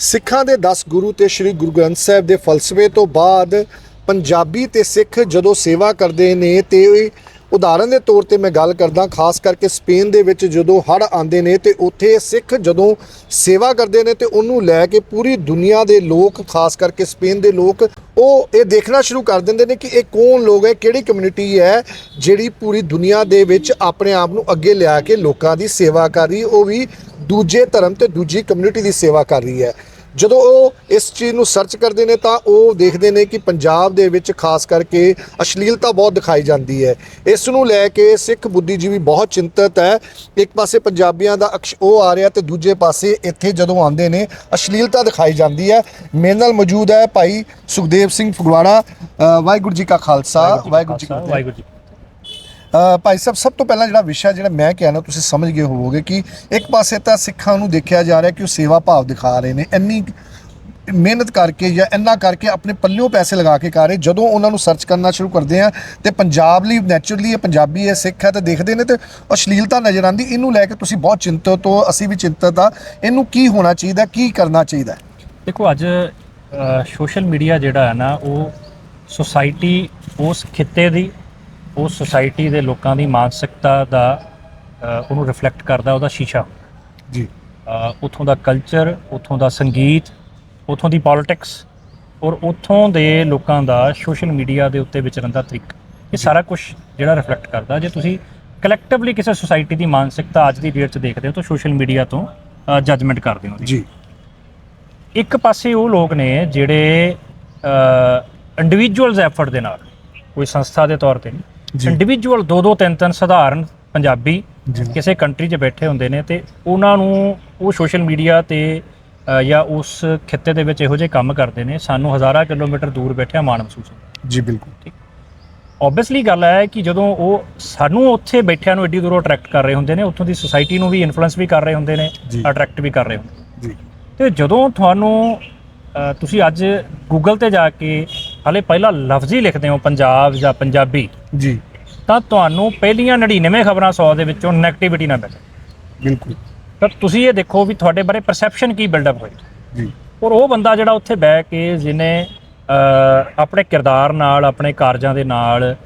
ਸਿੱਖਾਂ ਦੇ 10 ਗੁਰੂ ਤੇ ਸ੍ਰੀ ਗੁਰੂ ਗ੍ਰੰਥ ਸਾਹਿਬ ਦੇ ਫਲਸਫੇ ਤੋਂ ਬਾਅਦ ਪੰਜਾਬੀ ਤੇ ਸਿੱਖ ਜਦੋਂ ਸੇਵਾ ਕਰਦੇ ਨੇ ਤੇ ਉਦਾਹਰਨ ਦੇ ਤੌਰ ਤੇ ਮੈਂ ਗੱਲ ਕਰਦਾ, ਖਾਸ ਕਰਕੇ ਸਪੇਨ ਦੇ ਵਿੱਚ ਜਦੋਂ ਹੜ੍ਹ ਆਉਂਦੇ ਨੇ ਤੇ ਉੱਥੇ ਸਿੱਖ ਜਦੋਂ ਸੇਵਾ ਕਰਦੇ ਨੇ ਤੇ ਉਹਨੂੰ ਲੈ ਕੇ ਪੂਰੀ ਦੁਨੀਆ ਦੇ ਲੋਕ, ਖਾਸ ਕਰਕੇ ਸਪੇਨ ਦੇ ਲੋਕ, ਉਹ ਇਹ ਦੇਖਣਾ ਸ਼ੁਰੂ ਕਰ ਦਿੰਦੇ ਨੇ ਕਿ ਇਹ ਕੌਣ ਲੋਕ ਹੈ, ਕਿਹੜੀ ਕਮਿਊਨਿਟੀ ਹੈ, ਜਿਹੜੀ ਪੂਰੀ ਦੁਨੀਆ ਦੇ ਵਿੱਚ ਆਪਣੇ ਆਪ ਨੂੰ ਅੱਗੇ ਲਿਆ ਕੇ ਲੋਕਾਂ ਦੀ ਸੇਵਾ ਕਰ ਰਹੀ ਉਹ ਵੀ ਦੂਜੇ ਧਰਮ ਤੇ ਦੂਜੀ ਕਮਿਊਨਿਟੀ ਦੀ ਸੇਵਾ ਕਰ ਰਹੀ ਹੈ। ਜਦੋਂ ਉਹ ਇਸ ਚੀਜ਼ ਨੂੰ ਸਰਚ ਕਰਦੇ ਨੇ ਤਾਂ ਉਹ ਦੇਖਦੇ ਨੇ ਕਿ ਪੰਜਾਬ ਦੇ ਵਿੱਚ ਖਾਸ ਕਰਕੇ ਅਸ਼ਲੀਲਤਾ ਬਹੁਤ ਦਿਖਾਈ ਜਾਂਦੀ ਹੈ। ਇਸ ਨੂੰ ਲੈ ਕੇ ਸਿੱਖ ਬੁੱਧੀਜੀਵੀ ਬਹੁਤ ਚਿੰਤਤ ਹੈ। ਇੱਕ ਪਾਸੇ ਪੰਜਾਬੀਆਂ ਦਾ ਅਕਸ਼ ਉਹ ਆ ਰਿਹਾ ਤੇ ਦੂਜੇ ਪਾਸੇ ਇੱਥੇ ਜਦੋਂ ਆਉਂਦੇ ਨੇ ਅਸ਼ਲੀਲਤਾ ਦਿਖਾਈ ਜਾਂਦੀ ਹੈ। ਮੇਰੇ ਨਾਲ ਮੌਜੂਦ ਹੈ ਭਾਈ ਸੁਖਦੇਵ ਸਿੰਘ ਫਗਵਾੜਾ। ਵਾਹਿਗੁਰੂ ਜੀ ਕਾ ਖਾਲਸਾ ਵਾਹਿਗੁਰੂ ਜੀ ਕੀ ਫਤਿਹ। ਵਾਹਿਗੁਰੂ ਜੀ ਭਾਈ ਸਾਹਿਬ, ਸਭ ਤੋਂ ਪਹਿਲਾਂ ਜਿਹੜਾ ਵਿਸ਼ਾ ਜਿਹੜਾ ਮੈਂ ਕਿਹਾ ਨਾ, ਤੁਸੀਂ ਸਮਝ ਗਏ ਹੋਵੋਗੇ ਕਿ ਇੱਕ ਪਾਸੇ ਤਾਂ ਸਿੱਖਾਂ ਨੂੰ ਦੇਖਿਆ ਜਾ ਰਿਹਾ ਕਿ ਉਹ ਸੇਵਾ ਭਾਵ ਦਿਖਾ ਰਹੇ ਨੇ, ਇੰਨੀ ਮਿਹਨਤ ਕਰਕੇ ਜਾਂ ਇੰਨਾ ਕਰਕੇ ਆਪਣੇ ਪੱਲਿਓਂ ਪੈਸੇ ਲਗਾ ਕੇ ਕਰ ਰਹੇ, ਜਦੋਂ ਉਹਨਾਂ ਨੂੰ ਸਰਚ ਕਰਨਾ ਸ਼ੁਰੂ ਕਰਦੇ ਆ ਤੇ ਪੰਜਾਬ ਲਈ ਨੈਚੁਰਲੀ ਇਹ ਪੰਜਾਬੀ ਹੈ ਸਿੱਖ ਹੈ ਤੇ ਦੇਖਦੇ ਨੇ ਤੇ ਅਸ਼ਲੀਲਤਾ ਨਜ਼ਰ ਆਉਂਦੀ, ਇਹਨੂੰ ਲੈ ਕੇ ਤੁਸੀਂ ਬਹੁਤ ਚਿੰਤਤ ਹੋ ਅਸੀਂ ਵੀ ਚਿੰਤਤ ਆ, ਇਹਨੂੰ ਕੀ ਹੋਣਾ ਚਾਹੀਦਾ, ਕੀ ਕਰਨਾ ਚਾਹੀਦਾ? ਦੇਖੋ, ਅੱਜ ਸੋਸ਼ਲ ਮੀਡੀਆ ਜਿਹੜਾ ਹੈ ਨਾ, ਉਹ ਸੋਸਾਇਟੀ ਉਸ ਖਿੱਤੇ ਦੀ ਉਸ ਸੋਸਾਇਟੀ ਦੇ ਲੋਕਾਂ ਦੀ ਮਾਨਸਿਕਤਾ ਦਾ ਅ, ਉਹਨੂੰ ਰਿਫਲੈਕਟ ਕਰਦਾ ਉਹਦਾ ਸ਼ੀਸ਼ਾ। ਜੀ। ਅ, ਉੱਥੋਂ ਦਾ ਕਲਚਰ ਉੱਥੋਂ ਦਾ ਸੰਗੀਤ ਉੱਥੋਂ ਦੀ ਪੋਲਿਟਿਕਸ ਔਰ ਉੱਥੋਂ ਦੇ ਲੋਕਾਂ ਦਾ ਸੋਸ਼ਲ ਮੀਡੀਆ ਦੇ ਉੱਤੇ ਵਿਚਰਨ ਦਾ ਤਰੀਕਾ। ਇਹ ਸਾਰਾ ਕੁਝ ਜਿਹੜਾ ਰਿਫਲੈਕਟ ਕਰਦਾ। ਜੇ ਤੁਸੀਂ ਕਲੈਕਟਿਵਲੀ ਕਿਸੇ ਸੋਸਾਇਟੀ ਦੀ ਮਾਨਸਿਕਤਾ ਅੱਜ ਦੀ ਡੇਟ 'ਚ ਦੇਖਦੇ ਹੋ ਤਾਂ ਸੋਸ਼ਲ ਮੀਡੀਆ ਤੋਂ ਜੱਜਮੈਂਟ ਕਰਦੇ ਹੋ। ਜੀ। ਇੱਕ ਪਾਸੇ ਉਹ ਲੋਕ ਨੇ ਜਿਹੜੇ ਇੰਡੀਵਿਜੂਅਲਸ ਐਫਰਟ ਦੇ ਨਾਲ ਕੋਈ ਸੰਸਥਾ ਦੇ ਤੌਰ ਤੇ। ਨਹੀਂ ਇੰਡੀਵਿਜੂਅਲ ਦੋ ਦੋ ਤਿੰਨ ਤਿੰਨ ਸਧਾਰਨ ਪੰਜਾਬੀ ਕਿਸੇ ਕੰਟਰੀ 'ਚ ਬੈਠੇ ਹੁੰਦੇ ਨੇ ਤੇ ਉਹਨਾਂ ਨੂੰ ਉਹ ਸੋਸ਼ਲ ਮੀਡੀਆ ਤੇ ਜਾਂ ਉਸ ਖਿੱਤੇ ਦੇ ਵਿੱਚ ਇਹੋ ਜਿਹੇ ਕੰਮ ਕਰਦੇ ਨੇ ਸਾਨੂੰ ਹਜ਼ਾਰਾਂ ਕਿਲੋਮੀਟਰ ਦੂਰ ਬੈਠਿਆ ਮਾਣ ਮਹਿਸੂਸ ਹੁੰਦਾ। ਜੀ ਬਿਲਕੁਲ। ਓਬਵੀਅਸਲੀ ਗੱਲ ਹੈ ਕਿ ਜਦੋਂ ਉਹ ਸਾਨੂੰ ਉੱਥੇ ਬੈਠਿਆਂ ਨੂੰ ਐਡੀ ਦੂਰੋਂ ਅਟਰੈਕਟ ਕਰ ਰਹੇ ਹੁੰਦੇ ਨੇ ਉੱਥੋਂ ਦੀ ਸੁਸਾਇਟੀ ਨੂੰ ਵੀ ਇਨਫਲੂਐਂਸ ਵੀ ਕਰ ਰਹੇ ਹੁੰਦੇ ਨੇ। ਅਟਰੈਕਟ ਵੀ ਕਰ ਰਹੇ ਹੁੰਦੇ ਜੀ। ਤੇ ਜਦੋਂ ਤੁਹਾਨੂੰ ਤੁਸੀਂ ਅੱਜ ਗੂਗਲ ਤੇ ਜਾ ਕੇ ਹਲੇ ਪਹਿਲਾ ਲਫ਼ਜ਼ ਹੀ ਲਿਖਦੇ ਹੋ ਪੰਜਾਬ ਜਾਂ ਪੰਜਾਬੀ ਜੀ। ਤਾਂ ਤੁਹਾਨੂੰ ਪਹਿਲੀਆਂ 99 ਖਬਰਾਂ 100 ਦੇ ਵਿੱਚੋਂ ਨੈਗੇਟਿਵਿਟੀ ਨਾ ਮਿਲੇ। ਬਿਲਕੁਲ। ਤਾਂ ਤੁਸੀਂ ਇਹ ਦੇਖੋ ਵੀ ਤੁਹਾਡੇ ਬਾਰੇ ਪਰਸੈਪਸ਼ਨ ਕੀ ਬਿਲਡ ਅਪ ਹੋਈ। ਜੀ। ਔਰ ਉਹ ਬੰਦਾ ਜਿਹੜਾ ਉੱਥੇ ਬਹਿ ਕੇ ਜਿਹਨੇ ਅ, ਆਪਣੇ ਕਿਰਦਾਰ ਨਾਲ ਆਪਣੇ ਕਾਰਜਾਂ ਦੇ ਨਾਲ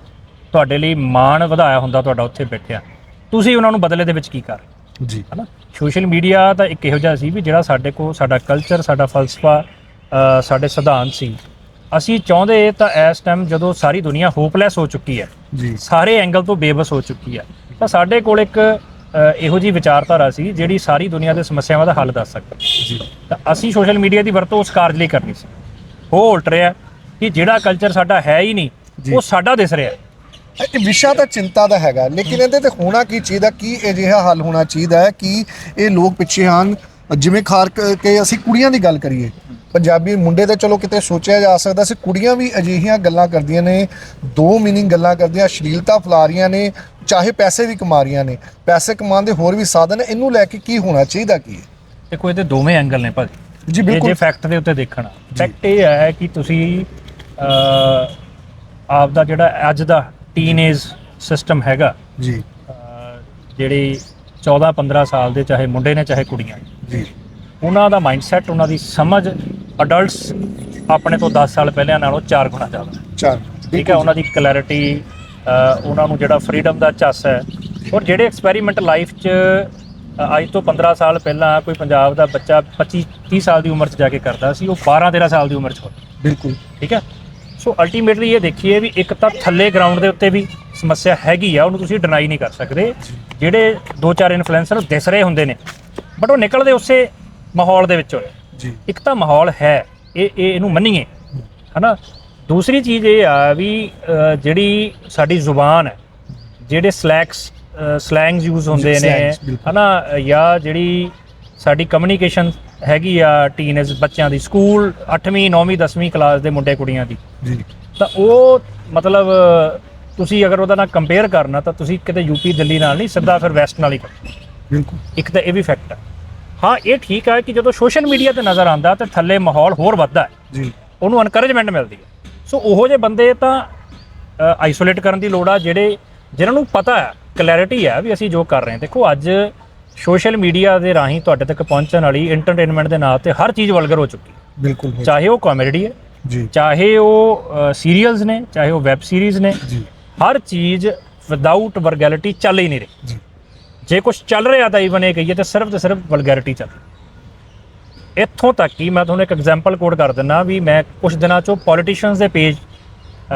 ਤੁਹਾਡੇ ਲਈ ਮਾਣ ਵਧਾਇਆ ਹੁੰਦਾ ਤੁਹਾਡਾ ਉੱਥੇ ਬੈਠਿਆ। ਤੁਸੀਂ ਉਹਨਾਂ ਨੂੰ ਬਦਲੇ ਦੇ ਵਿੱਚ ਕੀ ਕਰ? ਜੀ। ਹਨਾ? ਸੋਸ਼ਲ ਮੀਡੀਆ ਤਾਂ ਇੱਕ ਇਹੋ ਜਿਹਾ ਸੀ ਵੀ ਜਿਹੜਾ ਸਾਡੇ ਕੋਲ ਸਾਡਾ ਕਲਚਰ ਸਾਡਾ ਫਲਸਫਾ ਸਾਡੇ ਸਿਧਾਂਤ ਸੀ। ਅਸੀਂ ਚਾਹੁੰਦੇ ਤਾਂ ਇਸ ਟਾਈਮ ਜਦੋਂ ਸਾਰੀ ਦੁਨੀਆ ਹੋਪਲੈਸ ਹੋ ਚੁੱਕੀ ਹੈ ਜੀ। ਸਾਰੇ ਐਂਗਲ ਤੋਂ ਬੇਬਸ ਹੋ ਚੁੱਕੀ ਹੈ ਤਾਂ ਸਾਡੇ ਕੋਲ ਇੱਕ ਇਹੋ ਜੀ ਵਿਚਾਰਧਾਰਾ ਸੀ ਜਿਹੜੀ ਸਾਰੀ ਦੁਨੀਆ ਦੇ ਸਮੱਸਿਆਵਾਂ ਦਾ ਹੱਲ ਦੱਸ ਸਕਦੀ ਜੀ। ਤਾਂ ਅਸੀਂ ਸੋਸ਼ਲ ਮੀਡੀਆ ਦੀ ਵਰਤੋਂ ਉਸ ਕਾਰਜ ਲਈ ਕਰਨੀ ਸੀ। ਉਹ ਉਲਟ ਰਿਹਾ ਕਿ ਜਿਹੜਾ ਕਲਚਰ ਸਾਡਾ ਹੈ ਹੀ ਨਹੀਂ। ਉਹ ਸਾਡਾ ਦਿਸ ਰਿਹਾ ਇਹ ਵਿਸ਼ਾ ਤਾਂ ਚਿੰਤਾ ਦਾ ਹੈਗਾ ਲੇਕਿਨ ਇਹਦੇ ਤੇ ਹੋਣਾ ਕੀ ਚਾਹੀਦਾ ਕੀ ਅਜਿਹਾ ਹੱਲ ਹੋਣਾ ਚਾਹੀਦਾ ਹੈ ਕਿ ਇਹ ਲੋਕ ਪਿੱਛੇ ਹਨ? ਜਿਵੇਂ ਖਾਰ ਕੇ ਅਸੀਂ ਕੁੜੀਆਂ ਦੀ ਗੱਲ ਕਰੀਏ ਪੰਜਾਬੀ ਮੁੰਡੇ ਤੇ ਚਲੋ ਕਿਤੇ ਸੋਚਿਆ ਜਾ ਸਕਦਾ ਸੀ ਕੁੜੀਆਂ ਵੀ ਅਜਿਹੀਆਂ ਗੱਲਾਂ ਕਰਦੀਆਂ ਨੇ ਦੋ ਮੀਨਿੰਗ ਗੱਲਾਂ ਕਰਦੀਆਂ ਅਸ਼ਲੀਲਤਾ ਫੈਲਾ ਰਹੀਆਂ ਨੇ ਚਾਹੇ ਪੈਸੇ ਵੀ ਕਮਾ ਰਹੀਆਂ ਨੇ ਪੈਸੇ ਕਮਾਉਣ ਦੇ ਹੋਰ ਵੀ ਸਾਧਨ ਇਹਨੂੰ ਲੈ ਕੇ ਕੀ ਹੋਣਾ ਚਾਹੀਦਾ ਕੀ? ਹੈ ਦੇਖੋ ਇਹਦੇ ਦੋਵੇਂ ਐਂਗਲ ਨੇ ਭਾਜੀ। ਜੀ ਇਹ ਜੇ ਬਿਲਕੁਲ। ਫੈਕਟ ਦੇ ਉੱਤੇ ਦੇਖਣਾ। ਫੈਕਟ ਇਹ ਹੈ ਕਿ ਤੁਸੀਂ ਆਪ ਦਾ ਜਿਹੜਾ ਅੱਜ ਦਾ ਟੀਨੇਜ ਸਿਸਟਮ ਹੈਗਾ ਜੀ। ਜਿਹੜੀ 14 15 ਸਾਲ ਦੇ ਚਾਹੇ ਮੁੰਡੇ ਨੇ ਚਾਹੇ ਕੁੜੀਆਂ ਜੀ। ਉਹਨਾਂ ਦਾ ਮਾਈਂਡਸੈਟ ਉਹਨਾਂ ਦੀ ਸਮਝ ਅਡਲਟਸ ਆਪਣੇ ਤੋਂ 10 ਸਾਲ ਪਹਿਲਾਂ ਨਾਲੋਂ 4 ਗੁਣਾ ਜ਼ਿਆਦਾ। ਚਾਰ। ਠੀਕ ਹੈ ਉਹਨਾਂ ਦੀ ਕਲੈਰਿਟੀ ਉਹਨਾਂ ਨੂੰ ਜਿਹੜਾ ਫਰੀडम ਦਾ ਚੱਸ ਹੈ। ਔਰ ਜਿਹੜੇ ਐਕਸਪੈਰੀਮੈਂਟ ਲਾਈਫ 'ਚ ਅ, ਅੱਜ ਤੋਂ 15 ਸਾਲ ਪਹਿਲਾਂ ਕੋਈ ਪੰਜਾਬ ਦਾ ਬੱਚਾ 25 30 ਸਾਲ ਦੀ ਉਮਰ 'ਚ ਜਾ ਕੇ ਕਰਦਾ ਸੀ ਉਹ 12 13 ਸਾਲ ਦੀ ਉਮਰ 'ਚ ਹੋ ਬਿਲਕੁਲ। ਠੀਕ ਹੈ? ਸੋ ਅਲਟੀਮੇਟਲੀ ਇਹ ਦੇਖੀਏ ਵੀ ਇੱਕ ਤਾਂ ਥੱਲੇ ਗਰਾਊਂਡ ਦੇ ਉੱਤੇ ਵੀ ਸਮੱਸਿਆ ਹੈਗੀ ਆ ਉਹਨੂੰ ਤੁਸੀਂ ਡਿਨਾਈ ਨਹੀਂ ਕਰ ਸਕਦੇ। ਜਿਹੜੇ ਦੋ ਚਾਰ ਇਨਫਲੂਐਂਸਰ ਦਿਸ ਰਹੇ ਹੁੰਦੇ ਨੇ ਬਟ ਉਹ ਨਿਕਲਦੇ ਉਸੇ ਮਾਹੌਲ ਦੇ ਵਿੱਚੋਂ ਨੇ ਜੀ। ਇੱਕ ਤਾਂ ਮਾਹੌਲ ਹੈ ਇਹ ਇਹ ਇਹਨੂੰ ਮੰਨੀਏ ਹਨਾ? ਦੂਸਰੀ ਚੀਜ਼ ਇਹ ਆ ਵੀ ਜਿਹੜੀ ਸਾਡੀ ਜ਼ੁਬਾਨ ਹੈ ਜਿਹੜੇ ਸਲੈਕਸ ਸਲੈਂਗਸ ਯੂਜ਼ ਹੁੰਦੇ ਨੇ। ਹਨਾ? ਜਾਂ ਜਿਹੜੀ ਸਾਡੀ ਕਮਿਊਨੀਕੇਸ਼ਨ ਹੈਗੀ ਆ ਟੀਨੇਜ ਬੱਚਿਆਂ ਦੀ ਸਕੂਲ 8ਵੀਂ 9ਵੀਂ 10ਵੀਂ ਕਲਾਸ ਦੇ ਮੁੰਡੇ ਕੁੜੀਆਂ ਦੀ। ਜੀ। ਤਾਂ ਉਹ ਮਤਲਬ ਤੁਸੀਂ ਅਗਰ ਉਹਦਾ ਨਾਲ ਕੰਪੇਅਰ ਕਰਨਾ ਤਾਂ ਤੁਸੀਂ ਕਿਤੇ ਯੂਪੀ ਦਿੱਲੀ ਨਾਲ ਨਹੀਂ ਸਿੱਧਾ ਫਿਰ ਵੈਸਟ ਨਾਲ ਹੀ ਕਰੋ। ਬਿਲਕੁਲ। ਇੱਕ ਤਾਂ ਇਹ ਵੀ ਫੈਕਟ ਹੈ ਹਾਂ ਇਹ ਠੀਕ ਹੈ ਕਿ ਜਦੋਂ ਸੋਸ਼ਲ ਮੀਡੀਆ ਤੇ ਨਜ਼ਰ ਆਉਂਦਾ ਤੇ ਥੱਲੇ ਮਾਹੌਲ ਹੋਰ ਵੱਧਦਾ ਹੈ ਜੀ। ਉਹਨੂੰ ਐਨਕਰੇਜਮੈਂਟ ਮਿਲਦੀ ਹੈ। ਸੋ ਉਹੋ ਜਿਹੇ ਬੰਦੇ ਤਾਂ ਆਈਸੋਲੇਟ ਕਰਨ ਦੀ ਲੋੜ ਆ ਜਿਹੜੇ ਜਿਨ੍ਹਾਂ ਨੂੰ ਪਤਾ ਹੈ ਕਲੈਰਿਟੀ ਹੈ ਵੀ ਅਸੀਂ ਜੋ ਕਰ ਰਹੇ ਹਾਂ। ਦੇਖੋ ਅੱਜ ਸੋਸ਼ਲ ਮੀਡੀਆ ਦੇ ਰਾਹੀਂ ਤੁਹਾਡੇ ਤੱਕ ਪਹੁੰਚਣ ਵਾਲੀ ਐਂਟਰਟੇਨਮੈਂਟ ਦੇ ਨਾਂ ਤੇ ਹਰ ਚੀਜ਼ ਵਲਗਰ ਹੋ ਚੁੱਕੀ ਹੈ। ਬਿਲਕੁਲ ਚਾਹੇ ਉਹ ਕਾਮੇਡੀ ਹੈ ਜੀ। ਚਾਹੇ ਉਹ ਸੀਰੀਅਲਸ ਨੇ ਚਾਹੇ ਉਹ ਵੈਬ ਸੀਰੀਜ਼ ਨੇ ਜੀ। ਹਰ ਚੀਜ਼ ਵਿਦਆਊਟ ਵਰਗੈਲਿਟੀ ਚੱਲ ਹੀ ਨਹੀਂ ਰਹੀ। ਜੀ। ਜੇ ਕੁਝ ਚੱਲ ਰਿਹਾ ਤਾਂ ਈਵਨ ਇਹ ਕਹੀਏ ਤਾਂ ਸਿਰਫ ਤੇ ਸਿਰਫ ਵਲਗੈਰਿਟੀ ਚੱਲ ਇੱਥੋਂ ਤੱਕ ਕਿ ਮੈਂ ਤੁਹਾਨੂੰ ਇੱਕ ਐਗਜ਼ਾਮਪਲ ਕੋਡ ਕਰ ਦਿੰਦਾ ਵੀ ਮੈਂ ਕੁਝ ਦਿਨਾਂ ਚੋਂ ਪੋਲੀਟੀਸ਼ੀਅਨਸ ਦੇ ਪੇਜ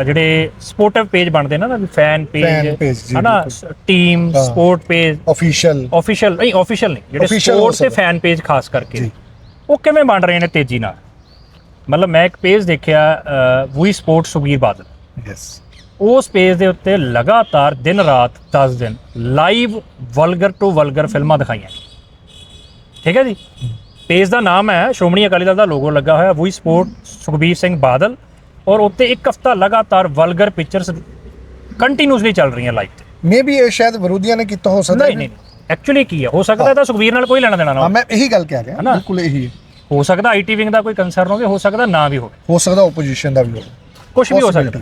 ਜਿਹੜੇ ਸਪੋਰਟਿਵ ਪੇਜ ਬਣਦੇ ਨਾ ਵੀ ਫੈਨ ਪੇਜ ਹਨਾ। Team. Support page official official ਨਹੀਂ ਆਫੀਸ਼ੀਅਲ ਨਹੀਂ ਜਿਹੜੇ ਸਪੋਰਟ ਤੇ। ਫੈਨ ਪੇਜ ਖਾਸ ਕਰਕੇ। ਉਹ ਕਿਵੇਂ ਬਣ ਰਹੇ ਨੇ ਤੇਜ਼ੀ ਨਾਲ ਮਤਲਬ ਮੈਂ ਇੱਕ ਪੇਜ ਦੇਖਿਆ ਵੀ ਸਪੋਰਟ ਸੁਖਬੀਰ ਬਾਦਲ ਯੈਸ ਉਸ ਪੇਜ ਦੇ ਉੱਤੇ ਲਗਾਤਾਰ ਦਿਨ ਰਾਤ 10 ਦਿਨ ਲਾਈਵ ਵਲਗਰ ਟੂ ਵਲਗਰ ਫਿਲਮਾਂ ਦਿਖਾਈਆਂ ਠੀਕ ਹੈ ਜੀ? ਪੇਜ ਦਾ ਨਾਮ ਹੈ ਸ਼੍ਰੋਮਣੀ ਅਕਾਲੀ ਦਲ ਦਾ ਲੋਗੋ ਲੱਗਾ ਹੋਇਆ ਵੀ ਸਪੋਰਟ ਸੁਖਬੀਰ ਸਿੰਘ ਬਾਦਲ ਔਰ ਉੱਤੇ ਇੱਕ ਹਫਤਾ ਲਗਾਤਾਰ ਵਲਗਰ ਪਿਕਚਰਸ ਕੰਟੀਨਿਊਸਲੀ ਚੱਲ ਰਹੀਆਂ ਲਾਈਵ ਤੇ। ਮੇਬੀ ਇਹ ਸ਼ਾਇਦ ਵਿਰੋਧੀਆਂ ਨੇ ਕੀਤਾ ਹੋ ਸਕਦਾ ਨਹੀਂ ਨਹੀਂ ਐਕਚੁਅਲੀ ਕੀ ਹੈ? ਹੋ ਸਕਦਾ ਤਾਂ ਸੁਖਬੀਰ ਨਾਲ ਕੋਈ ਲੈਣਾ ਦੇਣਾ ਨਾ ਹਾਂ। ਮੈਂ ਇਹੀ ਗੱਲ ਕਹਿ ਰਿਹਾ? ਬਿਲਕੁਲ ਇਹੀ ਹੈ। ਹੋ ਸਕਦਾ ਆਈਟੀ ਵਿੰਗ ਦਾ ਕੋਈ ਕੰਸਰਨ ਹੋਵੇ ਹੋ ਸਕਦਾ ਨਾ ਵੀ ਹੋਵੇ। ਹੋ ਸਕਦਾ ਆਪੋਜੀਸ਼ਨ ਦਾ ਵੀ ਹੋਵੇ। ਕੁਝ ਵੀ ਹੋ. ਸਕਦਾ।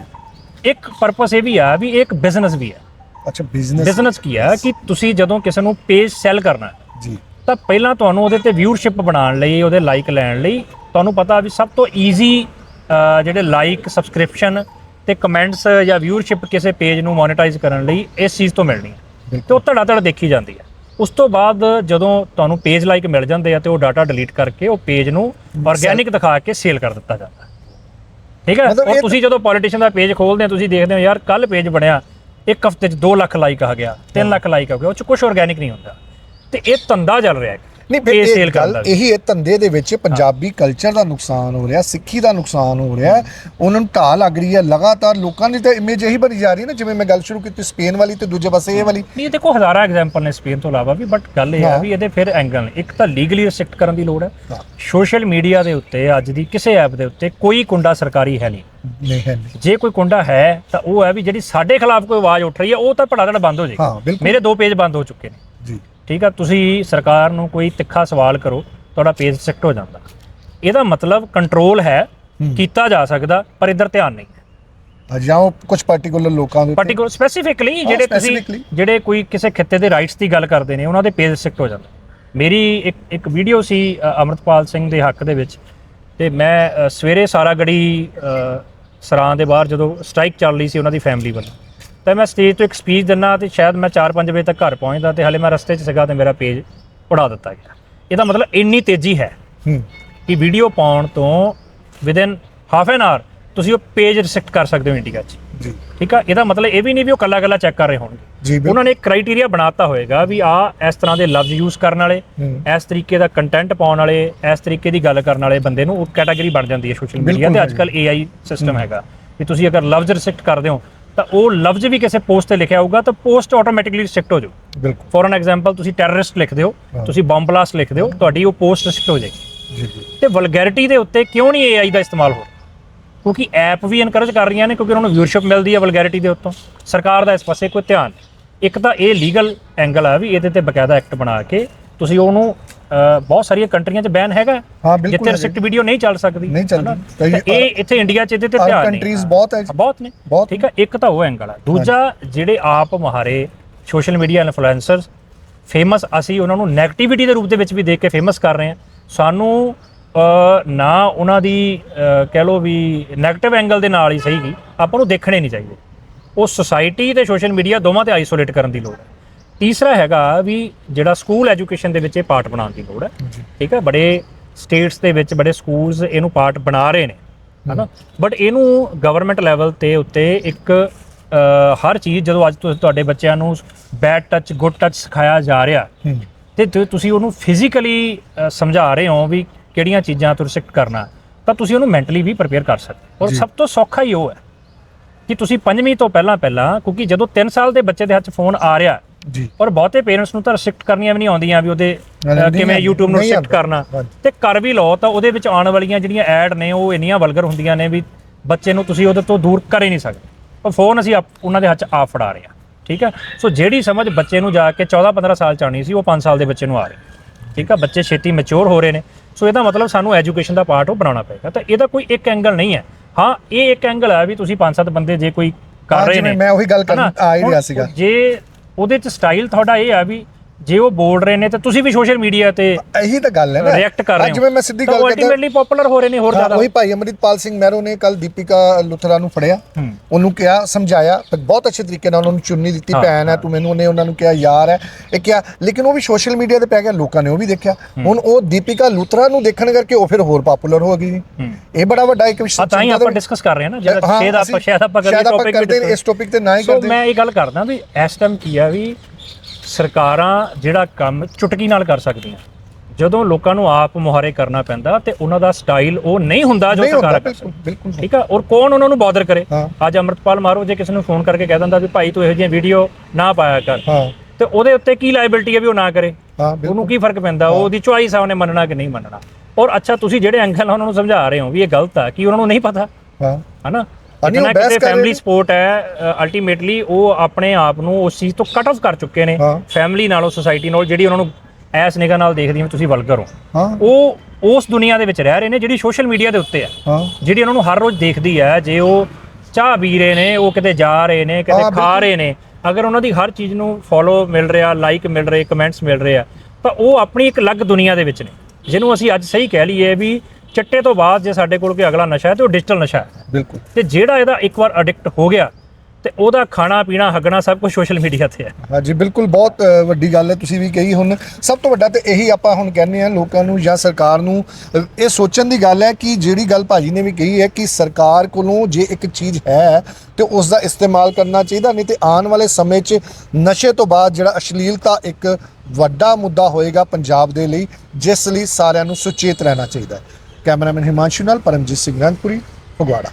ਇੱਕ ਪਰਪਸ ਇਹ ਵੀ ਆ ਵੀ ਇਹ ਇੱਕ ਬਿਜ਼ਨਸ ਵੀ ਹੈ ਅੱਛਾ ਬਿਜ਼ਨਸ ਬਿਜ਼ਨਸ ਕੀ ਹੈ ਕਿ ਤੁਸੀਂ ਜਦੋਂ ਕਿਸੇ ਨੂੰ ਪੇਜ ਸੈਲ ਕਰਨਾ ਹੈ ਜੀ। ਤਾਂ ਪਹਿਲਾਂ ਤੁਹਾਨੂੰ ਉਹਦੇ ਤੇ ਵਿਊਅਰਸ਼ਿਪ ਬਣਾਉਣ ਲਈ ਉਹਦੇ ਲਾਈਕ ਲੈਣ ਲਈ ਤੁਹਾਨੂੰ ਪਤਾ ਵੀ ਸਭ ਤੋਂ ਈਜ਼ੀ ਜਿਹੜੇ ਲਾਈਕ ਸਬਸਕ੍ਰਿਪਸ਼ਨ ਤੇ ਕਮੈਂਟਸ ਜਾਂ ਵਿਊਅਰਸ਼ਿਪ ਕਿਸੇ ਪੇਜ ਨੂੰ ਮੋਨੇਟਾਈਜ਼ ਕਰਨ ਲਈ ਇਸ ਚੀਜ਼ ਤੋਂ ਮਿਲਣੀ ਹੈ। ਤੇ ਉਹ ਧੜਾ ਧੜ ਦੇਖੀ ਜਾਂਦੀ ਹੈ। ਉਸ ਤੋਂ ਬਾਅਦ ਜਦੋਂ ਤੁਹਾਨੂੰ ਪੇਜ ਲਾਈਕ ਮਿਲ ਜਾਂਦੇ ਆ ਤੇ ਉਹ ਡਾਟਾ ਡਿਲੀਟ ਕਰਕੇ ਉਹ ਪੇਜ ਨੂੰ ਆਰਗੇਨਿਕ ਦਿਖਾ ਕੇ ਸੇਲ ਕਰ ਦਿੱਤਾ ਜਾਂਦਾ ਹੈ। ਠੀਕ ਹੈ? ਮਤਲਬ ਔਰ ਇਹ ਤੁਸੀਂ ਜਦੋਂ ਪੋਲੀਟੀਸ਼ੀਅਨ ਦਾ ਪੇਜ ਖੋਲਦੇ ਆ ਤੁਸੀਂ ਦੇਖਦੇ ਹੋ ਯਾਰ ਕੱਲ ਪੇਜ ਬਣਿਆ ਇੱਕ ਹਫ਼ਤੇ 'ਚ 2 ਲੱਖ ਲਾਈਕ ਆ ਗਿਆ 3 ਲੱਖ ਲਾਈਕ ਆ ਗਿਆ ਉਹ 'ਚ ਕੁਝ ਆਰਗੇਨਿਕ ਨਹੀਂ ਹੁੰਦਾ। ਤੇ ਇਹ ਧੰਦਾ ਚੱਲ ਰਿਹਾ ਹੈ। ਨਹੀਂ ਫਿਰ ਇਹ sale ਕਰਨ ਗੱਲ ਦਾ ਵੀ। ਇਹੀ ਹੈ ਧੰਦੇ ਦੇ ਵਿੱਚ ਪੰਜਾਬੀ ਕਲਚਰ ਦਾ ਨੁਕਸਾਨ ਹੋ ਰਿਹਾ ਸਿੱਖੀ ਦਾ ਨੁਕਸਾਨ ਹੋ ਰਿਹਾ ਉਹਨਾਂ ਨੂੰ ਢਾਹ ਲੱਗ ਰਹੀ ਹੈ ਲਗਾਤਾਰ ਲੋਕਾਂ ਦੀ ਤਾਂ ਇਮੇਜ ਇਹੀ ਬਣੀ ਜਾ ਰਹੀ ਹੈ ਨਾ ਜਿਵੇਂ ਮੈਂ ਗੱਲ ਸ਼ੁਰੂ ਕੀਤੀ ਸਪੇਨ ਵਾਲੀ ਤੇ ਦੂਜੇ ਪਾਸੇ ਇਹ ਵਾਲੀ ਨਹੀਂ ਕੋ ਹਜ਼ਾਰਾਂ ਐਗਜ਼ਾਮਪਲ ਨੇ ਸਪੇਨ ਤੋਂ ਇਲਾਵਾ ਵੀ ਬਟ ਗੱਲ ਇਹ ਹਾਂ। ਵੀ ਇਹਦੇ ਫਿਰ ਐਂਗਲ ਨੇ ਇੱਕ ਤਾਂ ਲੀਗਲੀ ਰਿਸਟ੍ਰਿਕਟ ਕਰਨ ਦੀ ਲੋੜ ਹੈ। ਸੋਸ਼ਲ ਮੀਡੀਆ ਦੇ ਉੱਤੇ ਅੱਜ ਦੀ ਕਿਸੇ ਐਪ ਦੇ ਉੱਤੇ ਕੋਈ ਕੁੰਡਾ ਸਰਕਾਰੀ ਹੈ ਨਹੀਂ ਨਹੀਂ ਹੈ ਨਹੀਂ ਜੇ ਕੋਈ ਕੁੰਡਾ ਹੈ ਤਾਂ ਉਹ ਹੈ ਵੀ ਜਿਹੜੀ ਸਾਡੇ ਖਿਲਾਫ ਕੋਈ ਆਵਾਜ਼ ਉੱਠ ਰਹੀ ਹੈ ਉਹ ਤਾਂ ਭੜਾਧੜ ਬੰਦ ਹੋ ਜਾਏਗੀ। ਮੇਰੇ ਦੋ ਪੇਜ ਬੰਦ ਹੋ ਚੁੱਕੇ ਨੇ ਠੀਕ ਆ ਤੁਸੀਂ ਸਰਕਾਰ ਨੂੰ ਕੋਈ ਤਿੱਖਾ ਸਵਾਲ ਕਰੋ ਤੁਹਾਡਾ ਪੇਜ ਸਿੱਟ ਹੋ ਜਾਂਦਾ। ਇਹਦਾ ਮਤਲਬ ਕੰਟਰੋਲ ਹੈ। ਕੀਤਾ ਜਾ ਸਕਦਾ ਪਰ ਇੱਧਰ ਧਿਆਨ ਨਹੀਂ। ਜਾਂ ਉਹ ਕੁਝ ਪਾਰਟਿਕੂਲਰ ਲੋਕਾਂ ਦੇ ਪਾਰਟਿਕੂਲਰ ਸਪੈਸੀਫਿਕਲੀ ਜਿਹੜੇ ਤੁਸੀਂ। ਜਿਹੜੇ ਕੋਈ ਕਿਸੇ ਖਿੱਤੇ ਦੇ ਰਾਈਟਸ ਦੀ ਗੱਲ ਕਰਦੇ ਨੇ ਉਹਨਾਂ ਦੇ ਪੇਜ ਸਿੱਟ ਹੋ ਜਾਂਦਾ। ਮੇਰੀ ਇੱਕ ਇੱਕ ਵੀਡੀਓ ਸੀ ਅਮਰਤਪਾਲ ਸਿੰਘ ਦੇ ਹੱਕ ਦੇ ਵਿੱਚ। ਤੇ ਮੈਂ ਸਵੇਰੇ ਸਾਰਾਗੜੀ ਅ, ਸਰਾਂ ਦੇ ਬਾਹਰ ਜਦੋਂ ਸਟ੍ਰਾਈਕ ਚੱਲ ਰਹੀ ਸੀ ਉਹਨਾਂ ਦੀ ਫੈਮਿਲੀ ਵੱਲੋਂ। ਤਾਂ ਮੈਂ ਸਟੇਜ ਤੋਂ ਇੱਕ ਸਪੀਚ ਦਿੰਨਾ ਤੇ ਸ਼ਾਇਦ ਮੈਂ 4-5 ਵਜੇ ਤੱਕ ਘਰ ਪਹੁੰਚਦਾ ਤੇ ਹਲੇ ਮੈਂ ਰਸਤੇ 'ਚ ਸੀਗਾ ਤੇ ਮੇਰਾ ਪੇਜ ਉਡਾ ਦਿੱਤਾ ਗਿਆ। ਇਹਦਾ ਮਤਲਬ ਇੰਨੀ ਤੇਜ਼ੀ ਹੈ ਕਿ ਵੀਡੀਓ ਪਾਉਣ ਤੋਂ ਵਿਦਿਨ ਹਾਫ ਐਨ ਆਰ ਤੁਸੀਂ ਉਹ ਪੇਜ ਰਿਸਟ੍ਰਿਕਟ ਕਰ ਸਕਦੇ ਹੋ ਇੰਡੀਆ 'ਚ। ਜੀ। ਠੀਕ ਆ? ਇਹਦਾ ਮਤਲਬ ਇਹ ਵੀ ਨਹੀਂ ਵੀ ਉਹ ਕੱਲਾ ਕੱਲਾ ਚੈੱਕ ਕਰ ਰਹੇ ਹੋਣਗੇ। ਉਹਨਾਂ ਨੇ ਇੱਕ ਕ੍ਰਾਈਟੇਰੀਆ ਬਣਾਤਾ ਹੋਏਗਾ ਵੀ ਆ ਇਸ ਤਰ੍ਹਾਂ ਦੇ ਲਫ਼ਜ਼ ਯੂਜ਼ ਕਰਨ ਵਾਲੇ। ਇਸ ਤਰੀਕੇ ਦਾ ਕੰਟੈਂਟ ਪਾਉਣ ਵਾਲੇ ਇਸ ਤਰੀਕੇ ਦੀ ਗੱਲ ਕਰਨ ਵਾਲੇ ਬੰਦੇ ਨੂੰ ਉਹ ਕੈਟਾਗਰੀ ਬਣ ਜਾਂਦੀ ਹੈ ਸੋਸ਼ਲ ਮੀਡੀਆ ਤੇ ਅੱਜਕੱਲ AI ਸਿਸਟਮ ਹੈਗਾ। ਵੀ ਤੁਸੀਂ ਅਗਰ ਲਫ਼ਜ਼ ਰਿਸਟ੍ਰਿਕਟ ਕਰਦੇ ਹੋ ਤਾਂ ਉਹ ਲਫ਼ਜ਼ ਵੀ ਕਿਸੇ ਪੋਸਟ ਤੇ ਲਿਖਿਆ ਹੋਊਗਾ ਤਾਂ ਪੋਸਟ ਆਟੋਮੈਟਿਕਲੀ ਰਿਸਟ੍ਰਿਕਟ ਹੋ ਜਾਊ। ਬਿਲਕੁਲ। ਫੋਰ ਐਨ ਐਗਜ਼ਾਮਪਲ ਤੁਸੀਂ ਟੈਰਰਿਸਟ ਲਿਖਦੇ ਹੋ। ਤੁਸੀਂ ਬੰਬ ਬਲਾਸਟ ਲਿਖਦੇ ਹੋ ਤੁਹਾਡੀ ਉਹ ਪੋਸਟ ਰਿਸਟ੍ਰਿਕਟ ਹੋ ਜਾਏਗੀ। ਜੀ ਜੀ। ਤੇ ਵਲਗੈਰਿਟੀ ਦੇ ਉੱਤੇ ਕਿਉਂ ਨਹੀਂ AI ਦਾ ਇਸਤੇਮਾਲ ਹੋ ਰਿਹਾ? ਕਿਉਂਕਿ ਐਪ ਵੀ ਇਨਕਰੇਜ ਕਰ ਰਹੀਆਂ ਨੇ ਕਿਉਂਕਿ ਉਹਨਾਂ ਨੂੰ ਵਿਊਅਰਸ਼ਿਪ ਮਿਲਦੀ ਹੈ ਵਲਗੈਰਿਟੀ ਦੇ ਉੱਤੋਂ। ਸਰਕਾਰ ਦਾ ਇਸ ਪਾਸੇ ਕੋਈ ਧਿਆਨ। ਇੱਕ ਤਾਂ ਇਹ ਲੀਗਲ ਐਂਗਲ ਆ ਵੀ ਇਹਦੇ ਤੇ ਬਕਾਇਦਾ ਐਕਟ ਬਣਾ ਕੇ ਤੁਸੀਂ ਉਹਨੂੰ ਬਹੁਤ ਸਾਰੀਆਂ ਕੰਟਰੀਆਂ 'ਚ ਬੈਨ ਹੈਗਾ। ਹਾਂ ਬਿਲਕੁਲ ਜਿੱਥੇ। ਰਿਸਟ੍ਰਿਕਟ ਵੀਡੀਓ ਨਹੀਂ ਚੱਲ ਸਕਦੀ ਨਹੀਂ ਚੱਲਦੀ। ਇਹ ਇੱਥੇ ਇੰਡੀਆ 'ਚ ਇਹਦੇ ਤੇ ਧਿਆਨ ਨਹੀਂ ਕੰਟਰੀਜ਼ ਬਹੁਤ ਹੈ। ਬਹੁਤ ਨੇ। ਠੀਕ ਹੈ ਇੱਕ ਤਾਂ ਉਹ ਐਂਗਲ ਆ। ਦੂਜਾ ਜਿਹੜੇ ਆਪ ਮਹਾਰੇ ਸੋਸ਼ਲ ਮੀਡੀਆ ਇਨਫਲੂਐਂਸਰਸ ਫੇਮਸ ਅਸੀਂ ਉਹਨਾਂ ਨੂੰ 네ਗੇਟਿਵਿਟੀ ਦੇ ਰੂਪ ਦੇ ਵਿੱਚ ਵੀ ਦੇਖ ਕੇ ਫੇਮਸ ਕਰ ਰਹੇ ਹਾਂ। ਸਾਨੂੰ ਨਾ ਉਹਨਾਂ ਦੀ ਕਹਿ ਲਓ ਵੀ 네ਗੇਟਿਵ ਐਂਗਲ ਦੇ ਨਾਲ ਹੀ ਸਹੀਗੀ ਆਪਾਂ ਨੂੰ ਦੇਖਣੇ ਨਹੀਂ ਚਾਹੀਦੇ। ਉਹ ਸੁਸਾਇਟੀ ਤੇ ਸੋਸ਼ਲ ਮੀਡੀਆ ਦੋਵਾਂ ਤੇ ਆਈਸੋਲੇਟ ਕਰਨ ਦੀ ਲੋੜ ਹੈ। ਤੀਸਰਾ ਹੈਗਾ ਵੀ ਜਿਹੜਾ ਸਕੂਲ ਐਜੂਕੇਸ਼ਨ ਦੇ ਵਿੱਚ ਇਹ ਪਾਰਟ ਬਣਾਉਣ ਦੀ ਲੋੜ ਹੈ ਠੀਕ ਹੈ ਬੜੇ ਸਟੇਟਸ ਦੇ ਵਿੱਚ ਬੜੇ ਸਕੂਲਸ ਇਹਨੂੰ ਪਾਰਟ ਬਣਾ ਰਹੇ ਨੇ ਹਨਾ ਬਟ ਇਹਨੂੰ ਗਵਰਨਮੈਂਟ ਲੈਵਲ ਤੇ ਉੱਤੇ ਇੱਕ ਹਰ ਚੀਜ਼ ਜਦੋਂ ਅੱਜ ਤੁਸੀਂ ਤੁਹਾਡੇ ਬੱਚਿਆਂ ਨੂੰ ਬੈਡ ਟੱਚ ਗੁੱਡ ਟੱਚ ਸਿਖਾਇਆ ਜਾ ਰਿਹਾ ਤੇ ਤੁਸੀਂ ਉਹਨੂੰ ਫਿਜ਼ੀਕਲੀ ਸਮਝਾ ਰਹੇ ਹੋ ਵੀ ਕਿਹੜੀਆਂ ਚੀਜ਼ਾਂ ਤੋਂ ਰਿਸਟ੍ਰਿਕਟ ਕਰਨਾ ਤਾਂ ਤੁਸੀਂ ਉਹਨੂੰ ਮੈਂਟਲੀ ਵੀ ਪ੍ਰਪੇਅਰ ਕਰ ਸਕਦੇ ਹੋ। ਔਰ। ਸਭ ਤੋਂ ਸੌਖਾ ਹੀ ਉਹ ਹੈ ਕਿ ਤੁਸੀਂ ਪੰਜਵੀਂ ਤੋਂ ਪਹਿਲਾਂ ਪਹਿਲਾਂ ਕਿਉਂਕਿ ਜਦੋਂ 3 ਸਾਲ ਦੇ ਬੱਚੇ ਦੇ ਹੱਥ 'ਚ ਫੋਨ ਆ ਰਿਹਾ ਜੀ। ਔਰ ਬਹੁਤੇ ਪੇਰੈਂਟਸ ਨੂੰ ਤਾਂ ਰਿਸਟ੍ਰਿਕਟ ਕਰਨੀਆਂ ਵੀ ਨਹੀਂ ਆਉਂਦੀਆਂ ਵੀ ਉਹਦੇ ਕਿਵੇਂ YouTube ਨੂੰ ਰਿਸਟ੍ਰਿਕਟ। ਕਰਨਾ। ਤੇ ਕਰ ਵੀ ਲਓ ਤਾਂ ਉਹਦੇ ਵਿੱਚ ਆਉਣ ਵਾਲੀਆਂ ਜਿਹੜੀਆਂ ਐਡ ਨੇ ਉਹ ਇੰਨੀਆਂ ਵਲਗਰ ਹੁੰਦੀਆਂ ਨੇ ਵੀ ਬੱਚੇ ਨੂੰ ਤੁਸੀਂ ਉਹਦੇ ਤੋਂ ਦੂਰ ਕਰ ਹੀ ਨਹੀਂ ਸਕਦੇ। ਉਹ ਫੋਨ ਅਸੀਂ ਉਹਨਾਂ ਦੇ ਹੱਥ 'ਚ ਆਪ ਫੜਾ ਰਹੇ ਹਾਂ ਠੀਕ ਹੈ? ਸੋ ਜਿਹੜੀ ਸਮਝ ਬੱਚੇ ਨੂੰ ਜਾ ਕੇ 14 15 ਸਾਲ ਚ ਸੀ ਉਹ 5 ਸਾਲ ਦੇ ਬੱਚੇ ਨੂੰ ਆ ਰਹੀ ਠੀਕ ਹੈ? ਬੱਚੇ ਛੇਤੀ ਮੈਚੁਰ ਹੋ ਰਹੇ ਨੇ। ਸੋ ਇਹਦਾ ਮਤਲਬ ਸਾਨੂੰ ਐਜੂਕੇਸ਼ਨ ਦਾ ਪਾਰਟ ਉਹ ਬਣਾਉਣਾ ਪਏਗਾ। ਤਾਂ ਇਹਦਾ ਕੋਈ ਇੱਕ ਐਂਗਲ ਨਹੀਂ ਹੈ। ਹਾਂ ਇਹ ਇੱਕ ਐਂਗਲ ਹੈ ਵੀ ਤੁਸੀਂ ਪੰਜ ਸੱਤ ਬੰਦੇ ਜੇ ਕੋਈ ਕਰ ਰਹੇ ਨੇ ਮੈਂ ਉਹੀ ਗੱਲ ਕਰਨ? ਆ ਹੀ ਰਿਹਾ ਸੀਗਾ। ਜੇ ਉਹਦੇ ਚ ਸਟਾਈਲ ਤੁਹਾਡਾ ਇਹ ਆ ਵੀ ਜੇ ਉਹ ਬੋਲ ਰਹੇ ਨੇ ਤੇ ਤੁਸੀਂ ਵੀ ਸੋਸ਼ਲ ਮੀਡੀਆ ਤੇ ਇਹੀ ਤਾਂ ਗੱਲ ਹੈ ਨਾ। ਰਿਐਕਟ ਕਰ ਰਹੇ ਹੋ। ਅੱਜ ਮੈਂ ਸਿੱਧੀ ਗੱਲ ਕਰਦਾ ਅਲਟੀਮੇਟਲੀ ਪਪੂਲਰ ਹੋ ਰਹੇ ਨੇ ਹੋਰ ਜ਼ਿਆਦਾ। ਉਹੀ ਭਾਈ ਅਮਰਿਤਪਾਲ ਸਿੰਘ ਮਹਿਰੋ ਨੇ ਕੱਲ ਦੀਪਿਕਾ ਲੁਥਰਾ ਨੂੰ ਫੜਿਆ। ਉਹਨੂੰ ਕਿਹਾ ਸਮਝਾਇਆ ਤੇ ਬਹੁਤ ਅੱਛੇ ਤਰੀਕੇ ਨਾਲ ਉਹਨੂੰ ਚੁੰਨੀ ਦਿੱਤੀ ਭੈਣ ਹੈ ਤੂੰ ਮੈਨੂੰ ਉਹਨੇ ਉਹਨਾਂ ਨੂੰ ਕਿਹਾ ਯਾਰ ਹੈ। ਇਹ ਕਿਹਾ ਲੇਕਿਨ ਉਹ ਵੀ ਸੋਸ਼ਲ ਮੀਡੀਆ ਤੇ ਪੈ ਗਿਆ ਲੋਕਾਂ ਨੇ ਉਹ ਵੀ ਦੇਖਿਆ। ਹੁਣ ਉਹ ਦੀਪਿਕਾ ਲੁਥਰਾ ਨੂੰ ਦੇਖਣ ਕਰਕੇ ਉਹ ਫਿਰ ਹੋਰ ਪਪੂਲਰ ਹੋ ਗਈ। ਇਹ ਬੜਾ ਵੱਡਾ ਇੱਕ ਵਿਸ਼ਾ ਤਾਂ ਹੀ ਆਪਾਂ ਡਿਸਕਸ ਕਰ ਰਹੇ ਹਾਂ ਨਾ ਜਿਹੜਾ ਸ਼ਾਇਦ ਆਪਾਂ ਸ਼ਾਇਦ ਆਪਾਂ ਟੌਪਿਕ ਕਰਦੇ ਇਸ topic ਤੇ ਨਾ ਹੀ ਕਰਦੇ। ਮੈਂ ਇਹ ਗੱਲ ਕਰਦਾ ਵੀ ਇਸ ਟਾਈਮ ਕੀ ਆ ਵੀ ਸਰਕਾਰਾਂ ਜਿਹੜਾ ਕੰਮ ਚੁਟਕੀ ਨਾਲ ਕਰ ਸਕਦੀਆਂ। ਜਦੋਂ ਲੋਕਾਂ ਨੂੰ ਆਪ ਮੁਹਾਰੇ ਕਰਨਾ ਪੈਂਦਾ ਤੇ ਉਹਨਾਂ ਦਾ ਸਟਾਈਲ ਉਹ ਨਹੀਂ ਹੁੰਦਾ ਜੋ ਨਹੀਂ ਹੁੰਦਾ ਸਰਕਾਰਾਂ ਕਰ ਬਿਲਕੁਲ ਬਿਲਕੁਲ ਠੀਕ ਆ? ਔਰ ਕੌਣ ਉਹਨਾਂ ਨੂੰ ਬਾਦਰ ਕਰੇ? ਹਾਂ। ਅੱਜ ਅਮਰਤਪਾਲ ਮਾਰੋ ਜੇ ਕਿਸੇ ਨੂੰ ਫੋਨ ਕਰਕੇ ਕਹਿ ਦਿੰਦਾ ਵੀ ਭਾਈ ਤੂੰ ਇਹੋ ਜਿਹੀਆਂ ਵੀਡੀਓ ਨਾ ਪਾਇਆ ਕਰ। ਹਾਂ। ਤੇ ਉਹਦੇ ਉੱਤੇ ਕੀ ਲਾਇਬਿਲਟੀ ਹੈ ਵੀ ਉਹ ਨਾ ਕਰੇ? ਹਾਂ ਬਿਲਕੁਲ। ਉਹਨੂੰ ਕੀ ਫ਼ਰਕ ਪੈਂਦਾ? ਉਹਦੀ ਚੁਆਇਸ ਆ ਉਹਨੇ ਮੰਨਣਾ ਕਿ ਨਹੀਂ ਮੰਨਣਾ। ਔਰ ਅੱਛਾ ਤੁਸੀਂ ਜਿਹੜੇ ਐਂਗਲ ਨਾਲ ਉਹਨਾਂ ਨੂੰ ਸਮਝਾ ਰਹੇ ਹੋ ਵੀ ਇਹ ਗਲਤ ਆ ਕੀ ਉਹਨਾਂ ਨੂੰ ਨਹੀਂ ਪਤਾ? ਹਾਂ। ਹਨਾ? ਨਹੀਂ, ਉਹ ਕਿਤੇ ਨਾ ਬਹਿਸ ਕਿਤੇ ਕਰ ਰਹੇ ਫੈਮਿਲੀ। ਸਪੋਰਟ ਹੈ ਅਲਟੀਮੇਟਲੀ ਉਹ ਆਪਣੇ ਆਪ ਨੂੰ ਉਸ ਚੀਜ਼ ਤੋਂ ਕੱਟ ਆਫ ਕਰ ਚੁੱਕੇ ਨੇ ਹਾਂ। ਫੈਮਿਲੀ ਨਾਲੋਂ ਸੋਸਾਇਟੀ ਨਾਲ ਜਿਹੜੀ ਉਹਨਾਂ ਨੂੰ ਐਸ ਨਿਗਾਹ ਨਾਲ ਦੇਖਦੀ ਹੈ ਤੁਸੀਂ ਵਲਗਰ ਹੋ ਹਾਂ ਉਹ ਉਸ ਦੁਨੀਆ ਦੇ ਵਿੱਚ ਰਹਿ ਰਹੇ ਨੇ ਜਿਹੜੀ ਸੋਸ਼ਲ ਮੀਡੀਆ ਦੇ ਉੱਤੇ ਹੈ ਹਾਂ ਜਿਹੜੀ ਉਹਨਾਂ ਨੂੰ ਹਰ ਰੋਜ਼ ਦੇਖਦੀ ਹੈ ਜੇ ਉਹ ਚਾਹ ਪੀ ਰਹੇ ਨੇ ਉਹ ਕਿਤੇ ਜਾ ਰਹੇ ਨੇ ਕਿਤੇ ਖਾ ਬਿਲਕੁਲ। ਰਹੇ ਨੇ ਅਗਰ ਉਹਨਾਂ ਦੀ ਹਰ ਚੀਜ਼ ਨੂੰ ਫੋਲੋ ਮਿਲ ਰਿਹਾ ਲਾਈਕ ਮਿਲ ਰਹੇ ਕਮੈਂਟਸ ਮਿਲ ਰਹੇ ਆ ਤਾਂ ਉਹ ਆਪਣੀ ਇੱਕ ਅਲੱਗ ਦੁਨੀਆ ਦੇ ਵਿੱਚ ਨੇ ਜਿਹਨੂੰ ਅਸੀਂ ਅੱਜ ਸਹੀ ਕਹਿ ਲਈਏ ਵੀ ਚਿੱਟੇ ਤੋਂ ਬਾਅਦ ਜੇ ਸਾਡੇ ਕੋਲ ਕੋਈ ਅਗਲਾ ਨਸ਼ਾ ਹੈ ਤੇ ਉਹ ਡਿਜੀਟਲ ਨਸ਼ਾ ਹੈ। ਬਿਲਕੁਲ। ਤੇ ਜਿਹੜਾ ਇਹਦਾ ਇੱਕ ਵਾਰ ਅਡਿਕਟ ਹੋ ਗਿਆ ਤੇ ਉਹਦਾ ਖਾਣਾ ਪੀਣਾ ਹੱਗਣਾ ਸਭ ਕੁਝ ਸੋਸ਼ਲ ਮੀਡੀਆ ਤੇ ਹੈ। ਹਾਂਜੀ ਬਿਲਕੁਲ ਬਹੁਤ ਵੱਡੀ ਗੱਲ ਹੈ ਤੁਸੀਂ ਵੀ ਕਹੀ ਹੁਣ। ਸਭ ਤੋਂ ਵੱਡਾ ਤੇ ਇਹੀ ਆਪਾਂ ਹੁਣ ਕਹਿੰਦੇ ਆ ਲੋਕਾਂ ਨੂੰ ਜਾਂ ਸਰਕਾਰ ਨੂੰ ਇਹ ਸੋਚਣ ਦੀ ਗੱਲ ਹੈ ਕਿ ਜਿਹੜੀ ਗੱਲ ਭਾਜੀ ਨੇ ਵੀ ਕਹੀ ਹੈ ਕਿ ਸਰਕਾਰ ਕੋਲੋਂ ਜੇ ਇੱਕ ਚੀਜ਼ ਹੈ ਤੇ ਉਸ ਦਾ ਇਸਤੇਮਾਲ ਕਰਨਾ ਚਾਹੀਦਾ ਨਹੀਂ ਤੇ ਆਉਣ ਵਾਲੇ ਸਮੇਂ 'ਚ ਨਸ਼ੇ ਤੋਂ ਬਾਅਦ ਜਿਹੜਾ ਅਸ਼ਲੀਲਤਾ ਇੱਕ ਵੱਡਾ ਮੁੱਦਾ ਹੋਏਗਾ ਪੰਜਾਬ ਦੇ ਲਈ ਜਿਸ ਲਈ ਸਾਰਿਆਂ ਨੂੰ ਸੁਚੇਤ ਰਹਿਣਾ ਚਾਹੀਦਾ ਹੈ। ਕੈਮਰਾਮੈਨ ਹਿਮਾਂਸ਼ੂ ਨਾਲ ਪਰਮਜੀਤ ਸਿੰਘ ਰੰਗਪੁਰੀ ਫਗਵਾੜਾ।